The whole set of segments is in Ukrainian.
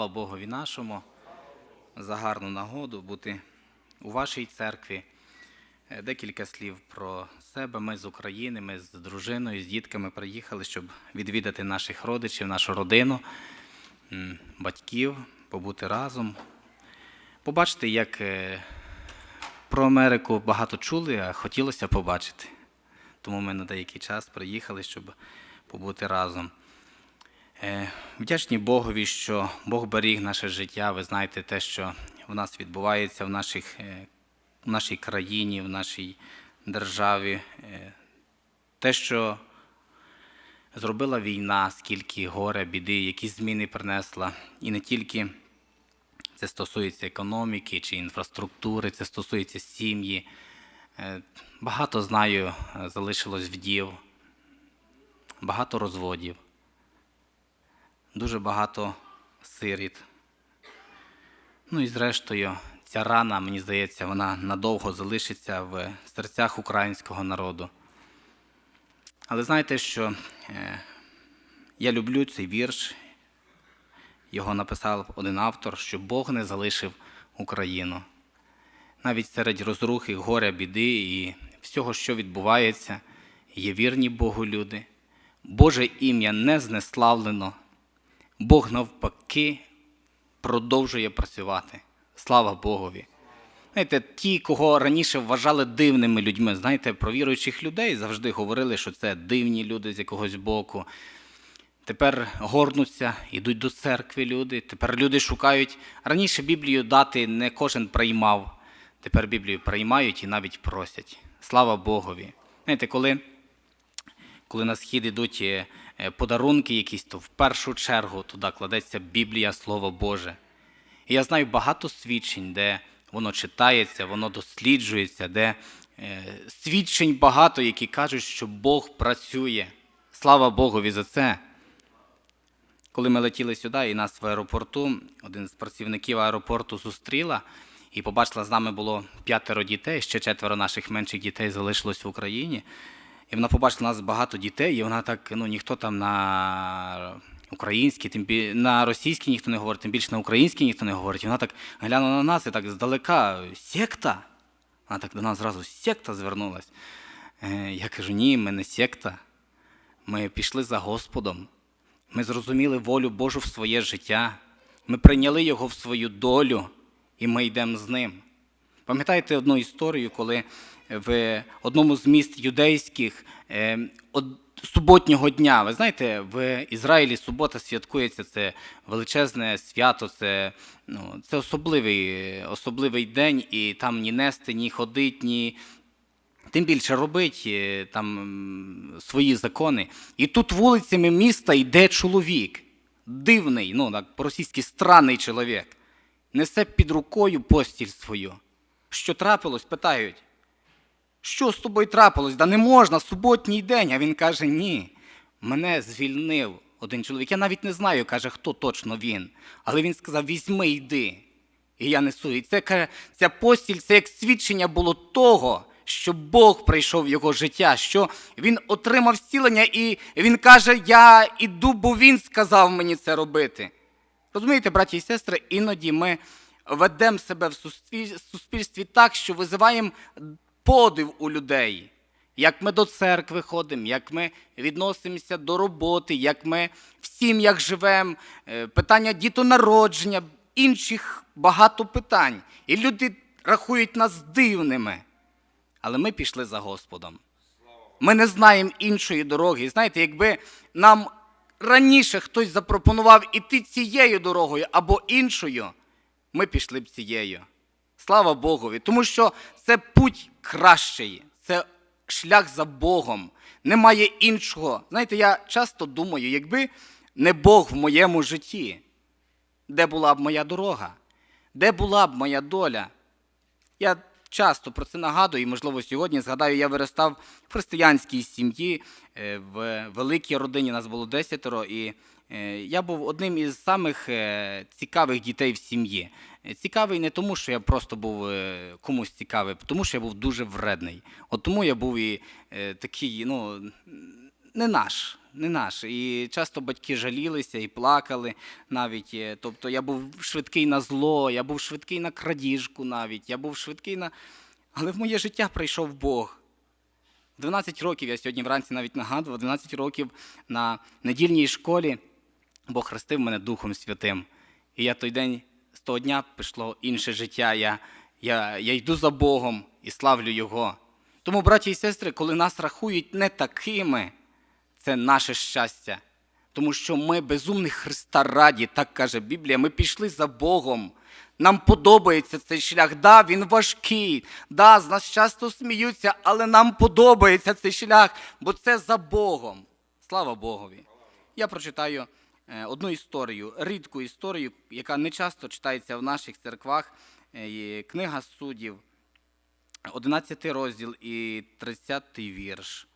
Слава Богові нашому за гарну нагоду бути у вашій церкві. Е, Декілька слів про себе. Ми з України, ми з дружиною, з дітками приїхали, щоб відвідати наших родичів, нашу родину, батьків, побути разом. Побачити, як е, про Америку багато чули, а хотілося побачити. Тому ми на деякий час приїхали, щоб побути разом. Е, Вдячні Богові, що Бог беріг наше життя. Ви знаєте те, що в нас відбувається в, наших, е, в нашій країні, в нашій державі. Е, Те, що зробила війна, скільки горя, біди, які зміни принесла. І не тільки це стосується економіки чи інфраструктури, це стосується сім'ї. Багато знаю, залишилось вдів, багато розводів дуже багато сиріт. Ну і зрештою, ця рана, мені здається, вона надовго залишиться в серцях українського народу. Але знаєте, що е, я люблю цей вірш, його написав один автор, що Бог не залишив Україну. Навіть серед розрухи, горя, біди і всього, що відбувається, є вірні Богу люди. Боже ім'я не знеславлено, Бог навпаки продовжує працювати. Слава Богові. Знаєте, ті, кого раніше вважали дивними людьми, знаєте, про віруючих людей завжди говорили, що це дивні люди з якогось боку. Тепер горнуться, йдуть до церкви люди. Тепер люди шукають. Раніше Біблію дати не кожен приймав. Тепер Біблію приймають і навіть просять. Слава Богові. Знаєте, коли коли на схід йдуть е, е, подарунки якісь, то в першу чергу туди кладеться Біблія, Слово Боже. І я знаю багато свідчень, де воно читається, воно досліджується, де е, свідчень багато, які кажуть, що Бог працює. Слава Богові за це. Коли ми летіли сюди, і нас в аеропорту, один з працівників аеропорту зустріла і побачила, з нами було п'ятеро дітей, ще четверо наших менших дітей залишилось в Україні. І вона побачила нас багато дітей, і вона так, ну ніхто там на українській, тим бі... на російській ніхто не говорить, тим більше на українській ніхто не говорить. І вона так глянула на нас і так здалека, секта. Вона так до нас зразу секта звернулась. Е, Я кажу, ні, ми не секта. Ми пішли за Господом. Ми зрозуміли волю Божу в своє життя. Ми прийняли його в свою долю, і ми йдемо з ним. Пам'ятаєте одну історію, коли в одному з міст юдейських е, суботнього дня, ви знаєте, в Ізраїлі субота святкується, це величезне свято, це, ну, це особливий, особливий день, і там ні нести, ні ходить, ні тим більше робить е, там свої закони. І тут вулицями міста йде чоловік, дивний, ну по-російськи странний чоловік, несе під рукою постіль свою. Що трапилось? Питають. Що з тобою трапилось? Да не можна, суботній день. А він каже: ні. Мене звільнив один чоловік. Я навіть не знаю, каже, хто точно він. Але він сказав: візьми, йди. І я несу. І це каже, ця постіль, це як свідчення було того, що Бог прийшов в його життя, що він отримав зцілення, і він каже: Я іду, бо він сказав мені це робити. Розумієте, браті і сестри, іноді ми ведемо себе в суспільстві так, що визиваємо подив у людей. Як ми до церкви ходимо, як ми відносимося до роботи, як ми в сім'ях живемо, е, питання дітонародження, інших багато питань. І люди рахують нас дивними. Але ми пішли за Господом. Ми не знаємо іншої дороги. І знаєте, якби нам раніше хтось запропонував іти цією дорогою або іншою, ми пішли б цією. Слава Богові, тому що це путь кращий, це шлях за Богом. Немає іншого. Знаєте, я часто думаю, якби не Бог в моєму житті, де була б моя дорога, де була б моя доля. Я часто про це нагадую, і, можливо, сьогодні згадаю, я виростав в християнській сім'ї, е, в великій родині нас було десятеро, і я був одним із самих е, цікавих дітей в сім'ї. Е, Цікавий не тому, що я просто був е, комусь цікавий, тому що я був дуже вредний. От тому я був і е, такий, ну, не наш. не наш. І часто батьки жалілися і плакали навіть. е, Тобто я був швидкий на зло, я був швидкий на крадіжку навіть, я був швидкий на. Але в моє життя прийшов Бог. 12 років, я сьогодні вранці навіть нагадував, 12 років на недільній школі Бог хрестив мене Духом Святим. І я той день, з того дня пішло інше життя. Я, я, я йду за Богом і славлю Його. Тому, браті і сестри, коли нас рахують не такими, це наше щастя. Тому що ми безумних Христа раді, так каже Біблія, ми пішли за Богом. Нам подобається цей шлях. Да, він важкий, да, з нас часто сміються, але нам подобається цей шлях, бо це за Богом. Слава Богові. Я прочитаю одну історію, рідку історію, яка не часто читається в наших церквах. Е, Книга суддів, 11 розділ і 30 вірш.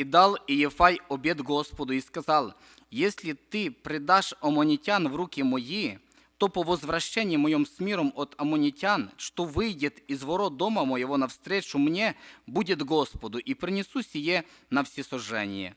«И дал Иефай обет Господу и сказал, «Если ты предашь аммонитян в руки мои, то по возвращении моем с миром от аммонитян, что выйдет из ворот дома моего навстречу мне, будет Господу, и принесу сие на всесожжение».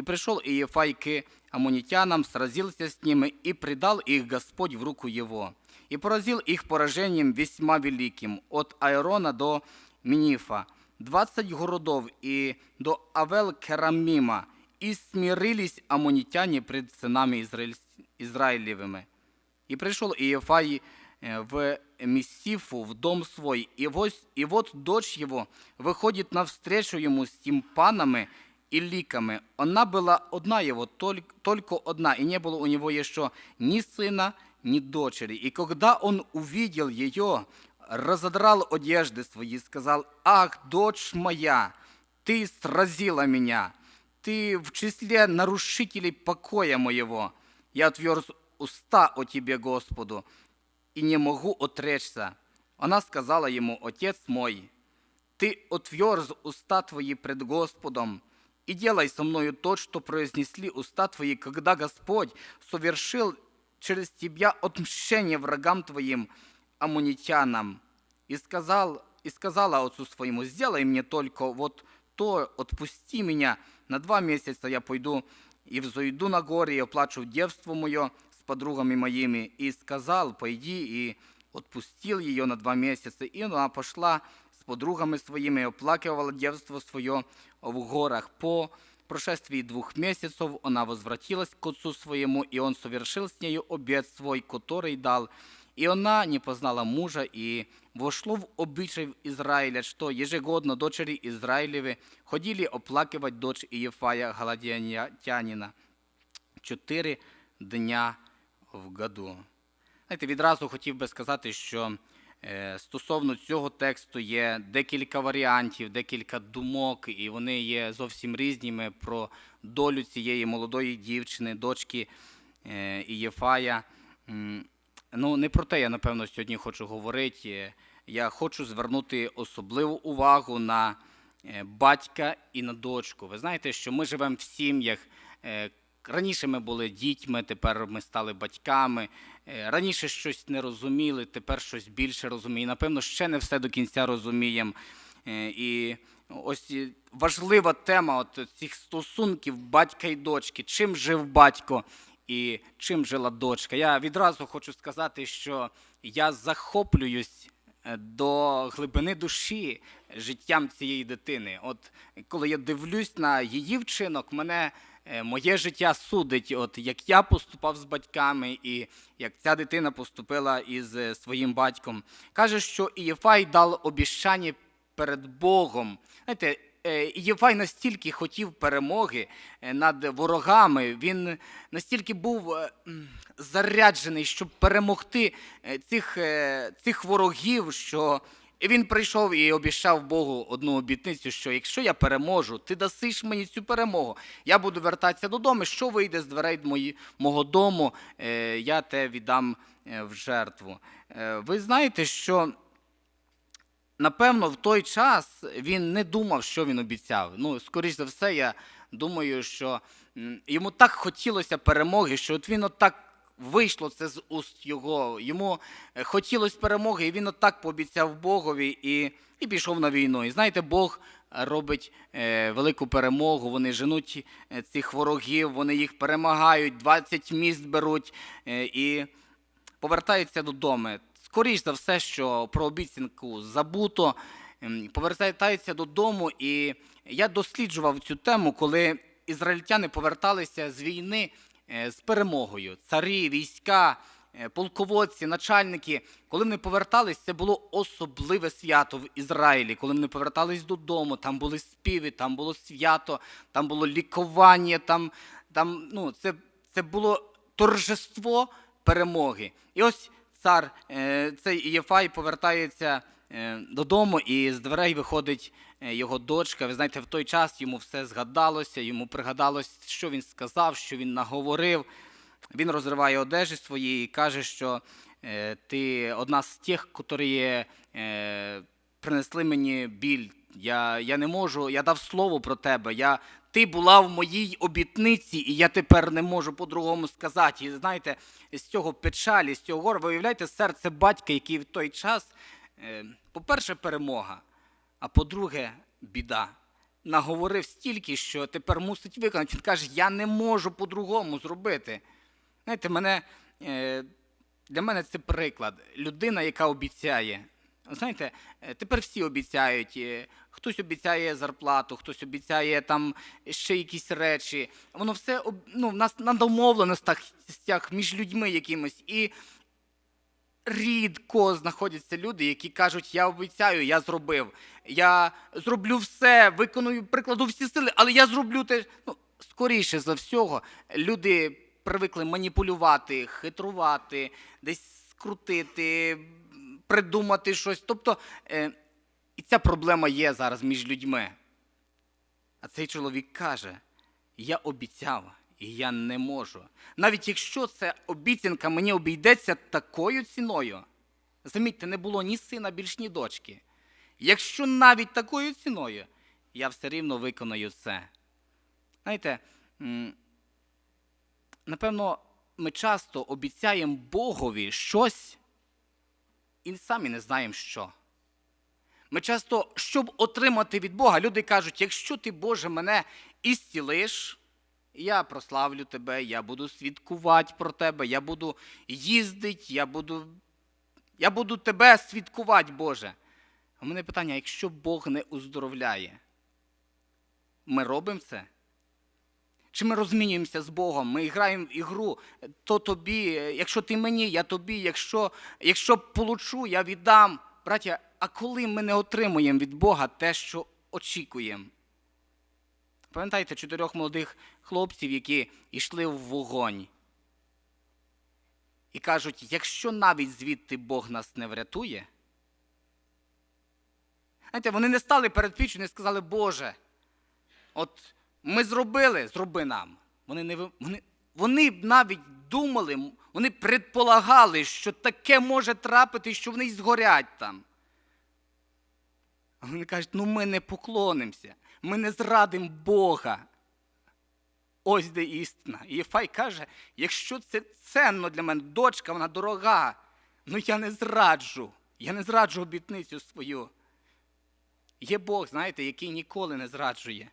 И пришел Иефай к аммонитянам, сразился с ними, и предал их Господь в руку его. И поразил их поражением весьма великим, от Аэрона до Минифа, двадцать городов и до Авел-Керамима, и смирились аммонитяне пред сынами Израиль- Израилевыми. И пришел Иефай э, в Мессифу, в дом свой, и, вось- и вот дочь его выходит навстречу ему с тимпанами и ликами. Она была одна его, толь- только одна, и не было у него еще ни сына, ни дочери. И когда он увидел ее, разодрал одежды свои и сказал, «Ах, дочь моя, ты сразила меня, ты в числе нарушителей покоя моего. Я отверз уста о тебе, Господу, и не могу отречься». Она сказала ему, «Отец мой, ты отверз уста твои пред Господом, и делай со мною то, что произнесли уста твои, когда Господь совершил через тебя отмщение врагам твоим, аммонитянам. И, сказал, и сказала отцу своему, сделай мне только вот то, отпусти меня, на два месяца я пойду и взойду на горе и оплачу девство мое с подругами моими. И сказал, пойди и отпустил ее на два месяца. И она пошла с подругами своими и оплакивала девство свое в горах. По прошествии двух месяцев она возвратилась к отцу своему, и он совершил с нею обет свой, который дал. И она не познала мужа, и вошло в обычай Израиля, что ежегодно дочери Израилевы ходили оплакивать дочь Иефая Галадіанянина чотири дня в году. Знаєте, відразу хотів би сказати, що е, стосовно цього тексту є декілька варіантів, декілька думок, і вони є зовсім різними про долю цієї молодої дівчини, дочки е, Ієфая. Ну, не про те я, напевно, сьогодні хочу говорити. Я хочу звернути особливу увагу на е, батька і на дочку. Ви знаєте, що ми живемо в сім'ях. Раніше ми були дітьми, тепер ми стали батьками. Е, Раніше щось не розуміли, тепер щось більше розуміємо. Напевно, ще не все до кінця розуміємо. Е, І ось важлива тема от цих стосунків батька і дочки. Чим жив батько і чим жила дочка? Я відразу хочу сказати, що я захоплююсь е, до глибини душі життям цієї дитини. От коли я дивлюсь на її вчинок, мене моє життя судить, от як я поступав з батьками, і як ця дитина поступила із е, своїм батьком. Каже, що Ієфай дав обіщання перед Богом. Знаєте, е, Євай настільки хотів перемоги е, над ворогами, він настільки був е, заряджений, щоб перемогти е, цих, е, цих ворогів, що він прийшов і обіщав Богу одну обітницю, що якщо я переможу, ти дасиш мені цю перемогу. Я буду вертатися додому. Що вийде з дверей мої, мого дому, е, я те віддам е, в жертву. Е, Ви знаєте, що напевно, в той час він не думав, що він обіцяв. Ну, скоріш за все, я думаю, що йому так хотілося перемоги, що от він отак вийшло це з уст його. Йому е, хотілося перемоги, і він отак пообіцяв Богові і, і пішов на війну. І знаєте, Бог робить е, велику перемогу. Вони женуть е, цих ворогів, вони їх перемагають, 20 міст беруть і повертаються додому. Скоріш за все, що про обіцянку забуто, повертаються додому. І я досліджував цю тему, коли ізраїльтяни поверталися з війни з перемогою. Царі, війська, е, полководці, начальники. Коли вони повертались, це було особливе свято в Ізраїлі. Коли вони повертались додому, там були співи, там було свято, там було лікування, там, там ну, це, це було торжество перемоги. І ось цар, е, цей Єфай повертається е, додому, і з дверей виходить е, його дочка. Ви знаєте, в той час йому все згадалося, йому пригадалось, що він сказав, що він наговорив. Він розриває одежі свої і каже, що е, ти одна з тих, е, принесли мені біль. Я, я не можу, я дав слово про тебе. Я, ти була в моїй обітниці, і я тепер не можу по-другому сказати. І знаєте, з цього печалі, з цього горя, ви уявляєте серце батька, який в той час, е, по-перше, перемога, а по-друге, біда. Наговорив стільки, що тепер мусить виконати. Він каже, я не можу по-другому зробити. Знаєте, мене, е, для мене це приклад. Людина, яка обіцяє. Знаєте, е, тепер всі обіцяють. е, Хтось обіцяє зарплату, хтось обіцяє там ще якісь речі. Воно все ну, в нас на домовленостях між людьми якимось. І рідко знаходяться люди, які кажуть, я обіцяю, я зробив. Я зроблю все, виконую, прикладу всі сили, але я зроблю те. Ну, скоріше за всього, люди привикли маніпулювати, хитрувати, десь скрутити, придумати щось. Тобто, е, і ця проблема є зараз між людьми. А цей чоловік каже: Я обіцяв, і я не можу. Навіть якщо ця обіцянка мені обійдеться такою ціною, замітьте, не було ні сина, більш ні дочки. Якщо навіть такою ціною, я все рівно виконаю це. Знаєте, напевно, ми часто обіцяємо Богові щось і самі не знаємо що. Ми часто, щоб отримати від Бога, люди кажуть, якщо ти, Боже, мене ісцілиш, я прославлю тебе, я буду свідкувати про тебе, я буду їздити, я буду, я буду тебе свідкувати, Боже. У мене питання: якщо Бог не уздоровляє, ми робимо це? Чи ми розмінюємося з Богом? Ми граємо в ігру, то тобі, якщо ти мені, я тобі, якщо, якщо получу, я віддам. Браття, а коли ми не отримуємо від Бога те, що очікуємо? Пам'ятаєте чотирьох молодих хлопців, які йшли в вогонь і кажуть, якщо навіть звідти Бог нас не врятує, знаєте, вони не стали перед піччю, не сказали, Боже, от ми зробили, зроби нам. Вони, не, вони, вони навіть думали, вони предполагали, що таке може трапити, що вони й згорять там. А вони кажуть, ну ми не поклонимося, ми не зрадимо Бога. Ось де істина. І Єфай каже, якщо це ценно для мене, дочка, вона дорога, ну я не зраджу, я не зраджу обітницю свою. Є Бог, знаєте, який ніколи не зраджує,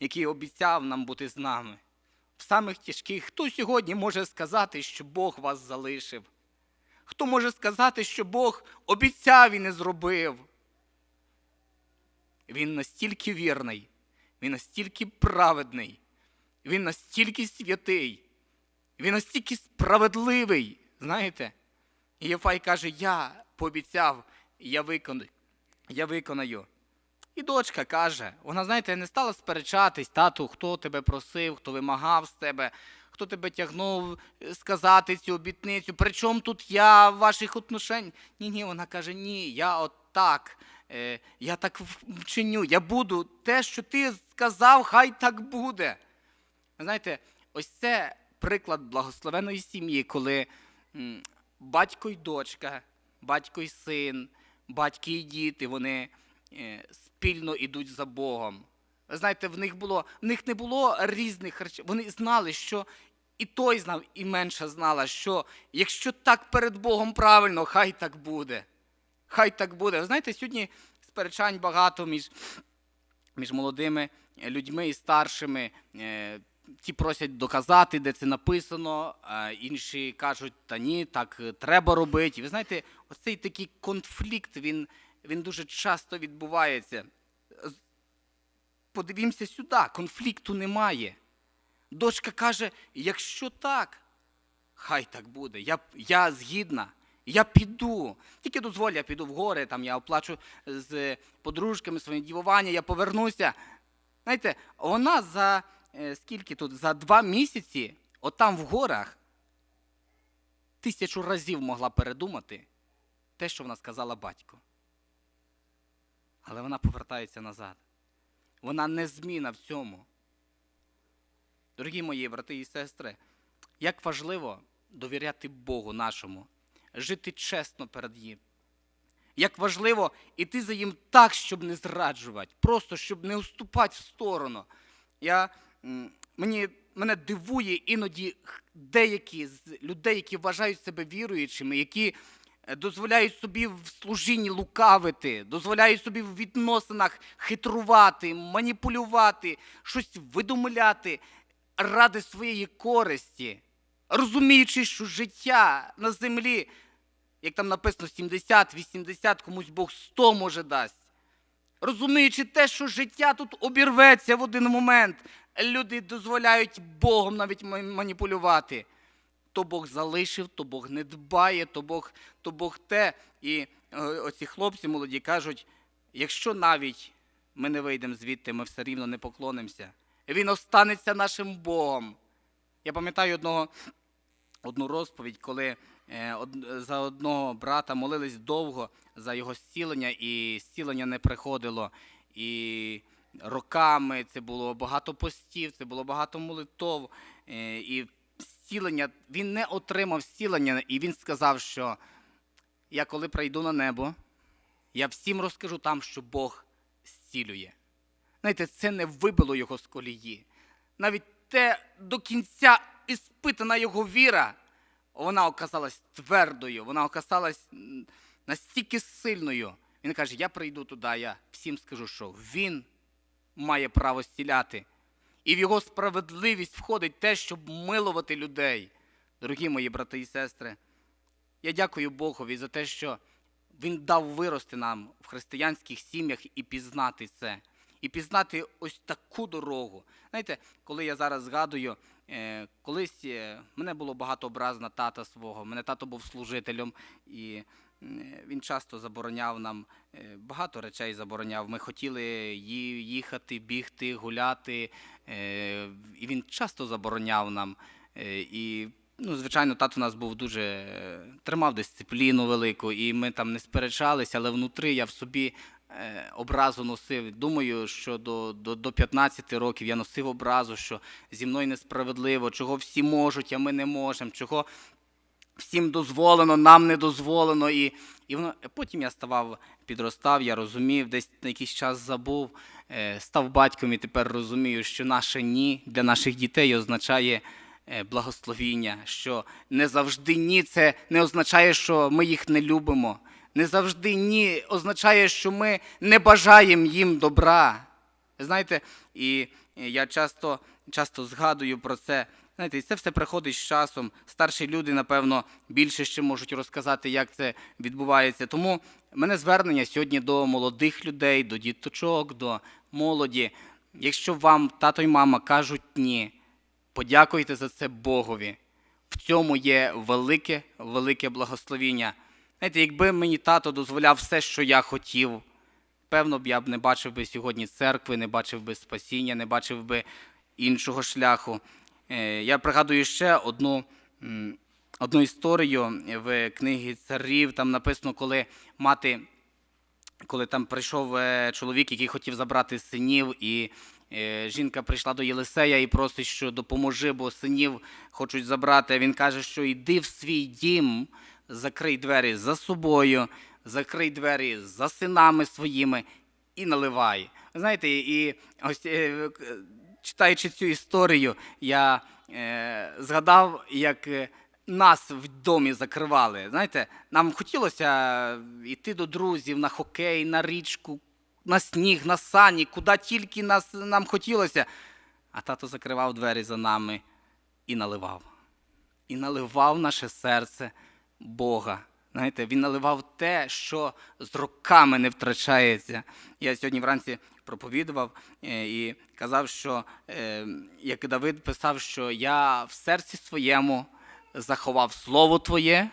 який обіцяв нам бути з нами. В самих тяжких, хто сьогодні може сказати, що Бог вас залишив? Хто може сказати, що Бог обіцяв і не зробив? Він настільки вірний, він настільки праведний, він настільки святий, він настільки справедливий. Знаєте? І Єфай каже: Я пообіцяв, я виконаю. Я виконаю. І дочка каже: вона, знаєте, не стала сперечатись, тату, хто тебе просив, хто вимагав з тебе, хто тебе тягнув сказати цю обітницю. Причому тут я в ваших отношеннях? Ні, ні, вона каже, ні, я от так, я так вчиню, я буду те, що ти сказав, хай так буде. Знаєте, ось це приклад благословеної сім'ї, коли батько й дочка, батько й син, батьки і діти, вони е, спільно йдуть за Богом. Знаєте, в них було, в них не було різних речей. Вони знали, що і той знав, і менша знала, що якщо так перед Богом правильно, хай так буде. Хай так буде. Знаєте, сьогодні сперечань багато між між молодими людьми і старшими. Е, Ті просять доказати, де це написано, а інші кажуть, та ні, так е, треба робити. Ви знаєте, оцей такий конфлікт, він, він дуже часто відбувається. Подивімося сюди, конфлікту немає. Дочка каже: якщо так, хай так буде. Я, я згідна. Я піду. Тільки дозволь, я піду в гори, там я оплачу з подружками своє дівування, я повернуся. Знаєте, вона за е, скільки тут? За два місяці, отам в горах, тисячу разів могла передумати те, що вона сказала батько. Але вона повертається назад. Вона незмінна в цьому. Дорогі мої брати і сестри, як важливо довіряти Богу нашому, жити чесно перед Ним. Як важливо іти за їм так, щоб не зраджувати, просто щоб не уступати в сторону. Я, мені, мене дивує іноді деякі з людей, які вважають себе віруючими, які е, дозволяють собі в служінні лукавити, дозволяють собі в відносинах хитрувати, маніпулювати, щось видумляти ради своєї користі, розуміючи, що життя на землі, як там написано, 70, 80, комусь Бог 100 може дасть. Розуміючи те, що життя тут обірветься в один момент, люди дозволяють Богом навіть маніпулювати. То Бог залишив, то Бог не дбає, то Бог, то Бог те. І е, оці хлопці молоді кажуть: якщо навіть ми не вийдемо звідти, ми все рівно не поклонимося. Він останеться нашим Богом. Я пам'ятаю одного, одну розповідь, коли е, за одного брата молились довго за його зцілення, і зцілення не приходило. І роками це було багато постів, це було багато молитов. е, І зцілення, він не отримав зцілення, і він сказав, що я коли прийду на небо, я всім розкажу там, що Бог зцілює. Знаєте, це не вибило його з колії. Навіть те до кінця іспитана його віра, вона оказалась твердою, вона оказалась настільки сильною. Він каже: я прийду туди, я всім скажу, що він має право зціляти. І в його справедливість входить те, щоб милувати людей. Дорогі мої брати і сестри, я дякую Богові за те, що Він дав вирости нам в християнських сім'ях і пізнати це. І пізнати ось таку дорогу. Знаєте, коли я зараз згадую, е, колись е, мене було багато образ на тата свого. Мене тато був служителем, і е, він часто забороняв нам багато речей забороняв. Ми хотіли їхати, бігти, гуляти. І він часто забороняв нам. І, ну, звичайно, тато у нас був дуже тримав дисципліну велику, і ми там не сперечалися, але внутрі я в собі образу носив. Думаю, що до, до, до 15 років я носив образу, що зі мною несправедливо, чого всі можуть, а ми не можемо, чого всім дозволено, нам не дозволено. І, і воно, потім я ставав, підростав, я розумів, десь на якийсь час забув, е, став батьком і тепер розумію, що наше ні для наших дітей означає е, благословіння, що не завжди ні це не означає, що ми їх не любимо. Не завжди ні означає, що ми не бажаємо їм добра. Знаєте, і я часто, часто згадую про це. Знаєте, і це все приходить з часом. Старші люди, напевно, більше ще можуть розказати, як це відбувається. Тому мене звернення сьогодні до молодих людей, до діточок, до молоді. Якщо вам тато й мама кажуть ні, подякуйте за це Богові. В цьому є велике, велике благословіння. Знаєте, якби мені тато дозволяв все, що я хотів, певно б я б не бачив би сьогодні церкви, не бачив би спасіння, не бачив би іншого шляху. Е, Я пригадую ще одну, одну історію в книгі царів. Там написано, коли мати коли там прийшов е, чоловік, який хотів забрати синів, і е, жінка прийшла до Єлисея і просить, що допоможи, бо синів хочуть забрати. Він каже, що йди в свій дім, закрий двері за собою, закрий двері за синами своїми і наливай. Знаєте, і ось е, читаючи цю історію, я е, згадав, як. е, нас в домі закривали. Знаєте, нам хотілося йти до друзів на хокей, на річку, на сніг, на сані, куди тільки нас, нам хотілося. А тато закривав двері за нами і наливав. І наливав наше серце Бога. Знаєте, він наливав те, що з роками не втрачається. Я сьогодні вранці проповідував е, і казав, що е, як Давид писав, що я в серці своєму заховав слово Твоє.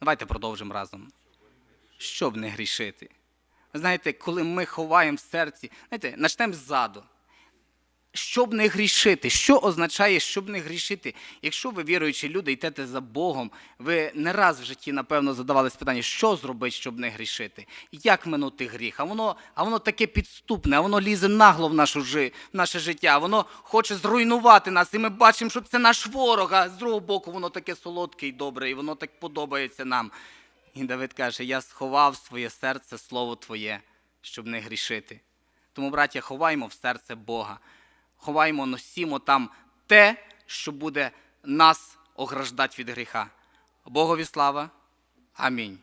Давайте продовжимо разом. Щоб не грішити. Ви знаєте, коли ми ховаємо в серці, знаєте, почнемо ззаду. Щоб не грішити. Що означає, щоб не грішити? Якщо ви віруючі люди йдете за Богом, ви не раз в житті, напевно, задавались питання, що зробити, щоб не грішити? Як минути гріх? А воно, а воно таке підступне, а воно лізе нагло в, нашу, в наше життя, воно хоче зруйнувати нас, і ми бачимо, що це наш ворог, а з другого боку воно таке солодке і добре, і воно так подобається нам. І Давид каже: Я сховав своє серце, слово Твоє, щоб не грішити. Тому, браття, ховаймо в серце Бога. Ховаймо, носімо там те, що буде нас ограждати від гріха. Богові слава. Амінь.